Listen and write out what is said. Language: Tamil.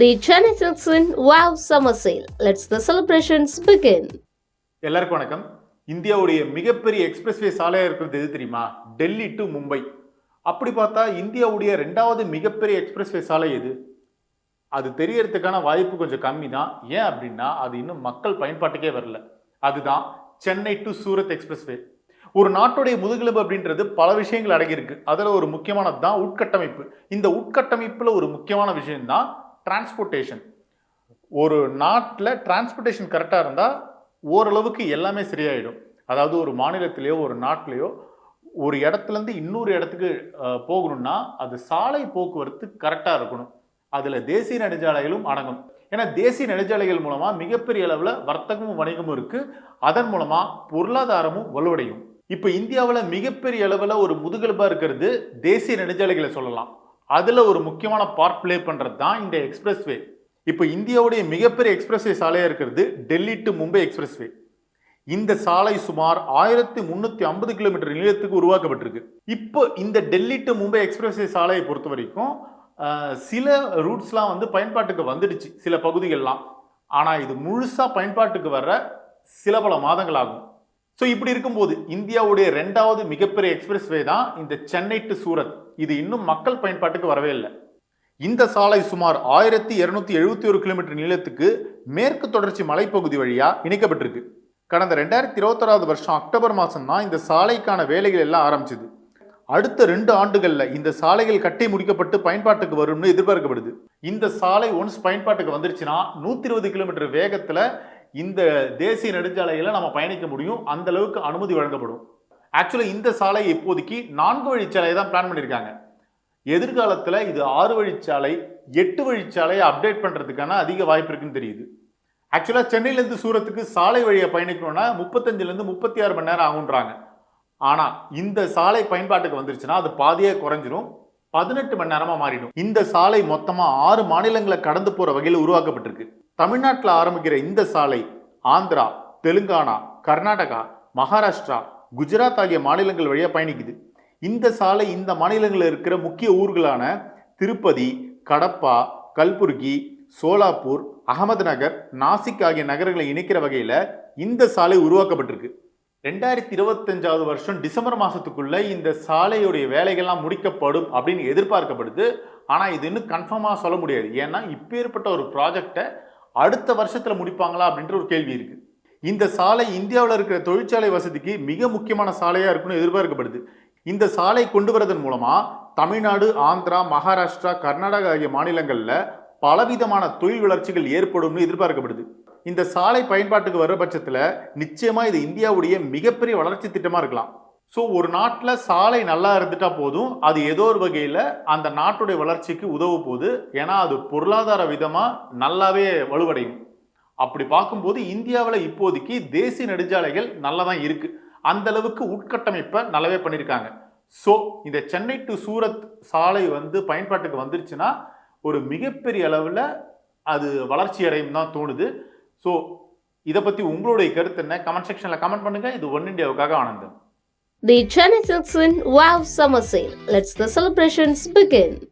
The Chennai Silks in Wow Summer Sale. Let's the எல்லாருக்கும் வணக்கம். இந்தியாவுடைய மிகப்பெரிய எக்ஸ்பிரஸ்வே சாலையாக இருக்கிறது எது தெரியுமா? டெல்லி டு மும்பை. அப்படி பார்த்தா இந்தியாவுடைய ரெண்டாவது மிகப்பெரிய எக்ஸ்பிரஸ்வே சாலை எது? அது தெரியறதுக்கான வாய்ப்பு கொஞ்சம் கம்மி தான் ஏன் அப்படின்னா அது இன்னும் மக்கள் பயன்பாட்டுக்கே வரல. அதுதான் சென்னை டு சூரத் எக்ஸ்பிரஸ்வே ஒரு நாட்டுடைய முதுகெலும்பு அப்படின்றது பல விஷயங்கள் அடங்கியிருக்கு அதில் ஒரு முக்கியமானது தான் உட்கட்டமைப்பு. இந்த உட்கட்டமைப்பில் ஒரு முக்கியமான விஷயம் தான் டிரான்ஸ்போர்ட்டேஷன் ஒரு நாட்டில் டிரான்ஸ்போர்ட்டேஷன் கரெக்டாக இருந்தால் ஓரளவுக்கு எல்லாமே சரியாயிடும். அதாவது ஒரு மாநிலத்திலேயோ ஒரு நாட்டிலேயோ ஒரு இடத்துலேருந்து இன்னொரு இடத்துக்கு போகணும்னா அது சாலை போக்குவரத்து கரெக்டாக இருக்கணும். அதில் தேசிய நெடுஞ்சாலைகளும் அடங்கும். ஏன்னா தேசிய நெடுஞ்சாலைகள் மூலமாக மிகப்பெரிய அளவில் வர்த்தகமும் வணிகமும் இருக்குது அதன் மூலமாக பொருளாதாரமும் வலுவடையும். இப்போ இந்தியாவில் மிகப்பெரிய அளவில் ஒரு முதுகெலும்பாக இருக்கிறது தேசிய நெடுஞ்சாலைகளை சொல்லலாம். அதில் ஒரு முக்கியமான பார்ட் ப்ளே பண்ணுறது தான் இந்த எக்ஸ்பிரஸ்வே இப்போ இந்தியாவுடைய மிகப்பெரிய எக்ஸ்பிரஸ்வே சாலையாக இருக்கிறது டெல்லி டு மும்பை எக்ஸ்பிரஸ்வே இந்த சாலை சுமார் ஆயிரத்தி முந்நூற்றி ஐம்பது கிலோமீட்டர் நீளத்துக்கு உருவாக்கப்பட்டிருக்கு. இப்போ இந்த டெல்லி டு மும்பை எக்ஸ்பிரஸ்வே சாலையை பொறுத்த வரைக்கும் சில ரூட்ஸ்லாம் வந்து பயன்பாட்டுக்கு வந்துடுச்சு சில பகுதிகள்லாம். ஆனால் இது முழுசாக பயன்பாட்டுக்கு வர சில பல மாதங்கள் ஆகும் ஸோ இப்படி இருக்கும்போது இந்தியாவுடைய ரெண்டாவது மிகப்பெரிய எக்ஸ்பிரஸ்வே தான் இந்த சென்னை டு சூரத். இது இன்னும் மக்கள் பயன்பாட்டுக்கு வரவே இல்லை. இந்த சாலை சுமார் ஆயிரத்தி இருநூத்தி எழுபத்தி ஒரு கிலோமீட்டர் நீளத்துக்கு மேற்கு தொடர்ச்சி மலைப்பகுதி வழியாக இணைக்கப்பட்டிருக்கு. கடந்த ரெண்டாயிரத்தி இருபத்தொராவது வருஷம் அக்டோபர் மாதம் தான் இந்த சாலைக்கான வேலைகள் எல்லாம் ஆரம்பிச்சது. அடுத்த ரெண்டு ஆண்டுகளில் இந்த சாலைகள் கட்டி முடிக்கப்பட்டு பயன்பாட்டுக்கு வரும்னு எதிர்பார்க்கப்படுது. இந்த சாலை ஒன்ஸ் பயன்பாட்டுக்கு வந்துருச்சுன்னா நூற்றி இருபது கிலோமீட்டர் வேகத்தில் இந்த தேசிய நெடுஞ்சாலையில் நம்ம பயணிக்க முடியும். அந்த அளவுக்கு அனுமதி வழங்கப்படும். ஆக்சுவலி இந்த சாலை இப்போதைக்கு நான்கு வழிச்சாலையை தான் பிளான் பண்ணியிருக்காங்க எதிர்காலத்தில் இது ஆறு வழிச்சாலை எட்டு வழிச்சாலையை அப்டேட் பண்ணுறதுக்கான அதிக வாய்ப்பு இருக்குன்னு தெரியுது. ஆக்சுவலாக சென்னையிலேருந்து சூரத்துக்கு சாலை வழியை பயணிக்கணும்னா முப்பத்தஞ்சுலேருந்து முப்பத்தி ஆறு மணி நேரம் ஆகுன்றாங்க ஆனால் இந்த சாலை பயன்பாட்டுக்கு வந்துருச்சுன்னா அது பாதியே குறைஞ்சிரும். பதினெட்டு மணி நேரமாக மாறிடும். இந்த சாலை மொத்தமாக ஆறு மாநிலங்களை கடந்து போகிற வகையில் உருவாக்கப்பட்டிருக்கு. தமிழ்நாட்டில் ஆரம்பிக்கிற இந்த சாலை ஆந்திரா தெலுங்கானா கர்நாடகா மகாராஷ்டிரா குஜராத் ஆகிய மாநிலங்கள் வழியாக பயணிக்குது. இந்த சாலை இந்த மாநிலங்களில் இருக்கிற முக்கிய ஊர்களான திருப்பதி கடப்பா கல்புர்கி சோலாப்பூர் அகமது நகர் நாசிக் ஆகிய நகரங்களை இணைக்கிற வகையில் இந்த சாலை உருவாக்கப்பட்டிருக்கு. ரெண்டாயிரத்தி இருபத்தஞ்சாவது வருஷம் டிசம்பர் மாதத்துக்குள்ளே இந்த சாலையுடைய வேலைகள்லாம் முடிக்கப்படும் அப்படின்னு எதிர்பார்க்கப்படுது. ஆனால் இது இன்னும் கன்ஃபார்மாக சொல்ல முடியாது. ஏன்னா இப்பேற்பட்ட ஒரு ப்ராஜெக்டை அடுத்த வருஷத்தில் முடிப்பாங்களா அப்படின்ற ஒரு கேள்வி இருக்குது இந்த சாலை இந்தியாவில் இருக்கிற தொழிற்சாலை வசதிக்கு மிக முக்கியமான சாலையாக இருக்குன்னு எதிர்பார்க்கப்படுது. இந்த சாலை கொண்டு வரதன் மூலமாக தமிழ்நாடு ஆந்திரா மகாராஷ்டிரா கர்நாடகா ஆகிய மாநிலங்களில் பலவிதமான தொழில் வளர்ச்சிகள் ஏற்படும்னு எதிர்பார்க்கப்படுது. இந்த சாலை பயன்பாட்டுக்கு வர்ற பட்சத்தில் நிச்சயமாக இது இந்தியாவுடைய மிகப்பெரிய வளர்ச்சி திட்டமாக இருக்கலாம். ஸோ ஒரு நாட்டில் சாலை நல்லா இருந்துட்டா போதும். அது ஏதோ ஒரு வகையில் அந்த நாட்டுடைய வளர்ச்சிக்கு உதவ போகுது. ஏன்னா அது பொருளாதார விதமாக நல்லாவே வலுவடையும். அப்படி பார்க்கும்போது இந்தியாவில் இப்போதைக்கு தேசிய நெடுஞ்சாலைகள் நல்லா தான் இருக்குது அந்த அளவுக்கு உட்கட்டமைப்பை நல்லாவே பண்ணியிருக்காங்க ஸோ இந்த சென்னை டு சூரத் சாலை வந்து பயன்பாட்டுக்கு வந்துருச்சுன்னா ஒரு மிகப்பெரிய அளவில் அது வளர்ச்சி அடையும் தான் தோணுது. ஸோ இதை பற்றி உங்களுடைய கருத்து என்ன? கமெண்ட் செக்ஷனில் கமெண்ட் பண்ணுங்கள் இது ஒன் இண்டியாவுக்காக ஆனந்தம். The Chennai Silks in Wow Summer Sale. Let's the celebrations begin.